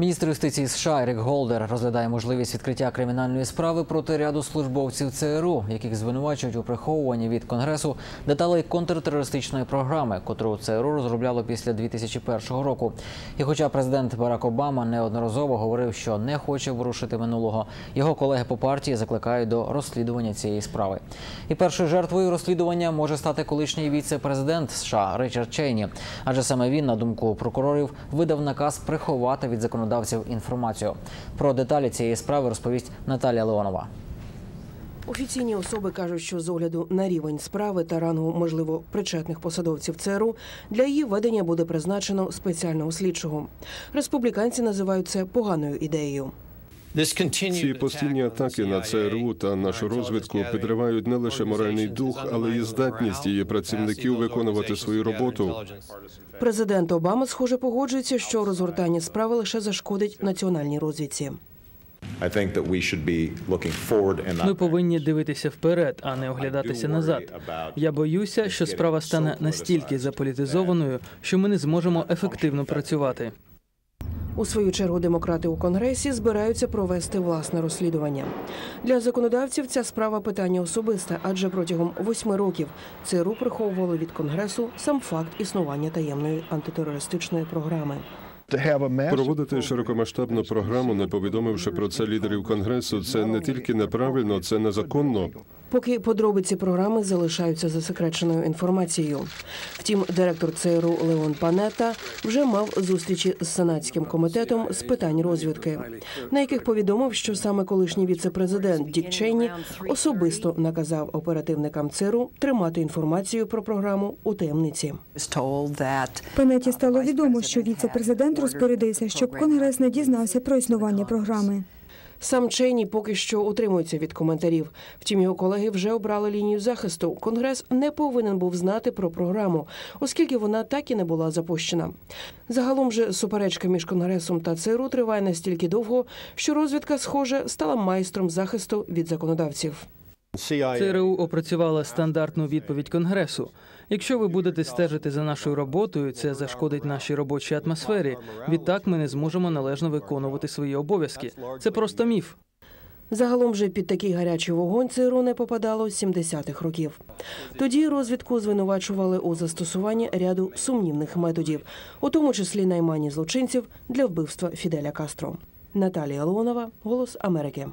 Міністр юстиції США Ерік Голдер розглядає можливість відкриття кримінальної справи проти ряду службовців ЦРУ, яких звинувачують у приховуванні від конгресу деталей контртерористичної програми, котру ЦРУ розробляло після 2001 року. І хоча президент Барак Обама неодноразово говорив, що не хоче ворушити минулого, його колеги по партії закликають до розслідування цієї справи. І першою жертвою розслідування може стати колишній віце-президент США Ричард Чейні, адже саме він, на думку прокурорів, видав наказ приховати від законодавців інформацію. Про деталі цієї справи розповість Наталія Леонова. Офіційні особи кажуть, що з огляду на рівень справи та рангу можливо причетних посадовців ЦРУ для її ведення буде призначено спеціального слідчого. Республіканці називають це поганою ідеєю. Ці постійні атаки на ЦРУ та нашу розвідку підривають не лише моральний дух, але й здатність її працівників виконувати свою роботу. Президент Обама, схоже, погоджується, що розгортання справи лише зашкодить національній розвідці. Ми повинні дивитися вперед, а не оглядатися назад. Я боюся, що справа стане настільки заполітизованою, що ми не зможемо ефективно працювати. У свою чергу демократи у конгресі збираються провести власне розслідування. Для законодавців ця справа питання особисте, адже протягом восьми років ЦРУ приховували від конгресу сам факт існування таємної антитерористичної програми. Проводити широкомасштабну програму, не повідомивши про це лідерів конгресу, це не тільки неправильно, це незаконно. Поки подробиці програми залишаються засекреченою інформацією. Втім, директор ЦРУ Леон Панета вже мав зустрічі з сенатським комітетом з питань розвідки, на яких повідомив, що саме колишній віце-президент Дік Чейні особисто наказав оперативникам ЦРУ тримати інформацію про програму у таємниці. Панеті стало відомо, що віце-президент розпорядився, щоб конгрес не дізнався про існування програми. Сам Чейні поки що утримується від коментарів. Втім, його колеги вже обрали лінію захисту. Конгрес не повинен був знати про програму, оскільки вона так і не була запущена. Загалом же суперечка між конгресом та ЦРУ триває настільки довго, що розвідка, схоже, стала майстром захисту від законодавців. ЦРУ опрацювала стандартну відповідь Конгресу. Якщо ви будете стежити за нашою роботою, це зашкодить нашій робочій атмосфері. Відтак ми не зможемо належно виконувати свої обов'язки. Це просто міф. Загалом же під такий гарячий вогонь ЦРУ не попадало з 70-х років. Тоді розвідку звинувачували у застосуванні ряду сумнівних методів, у тому числі наймані злочинців для вбивства Фіделя Кастро. Наталія Леонова, Голос Америки.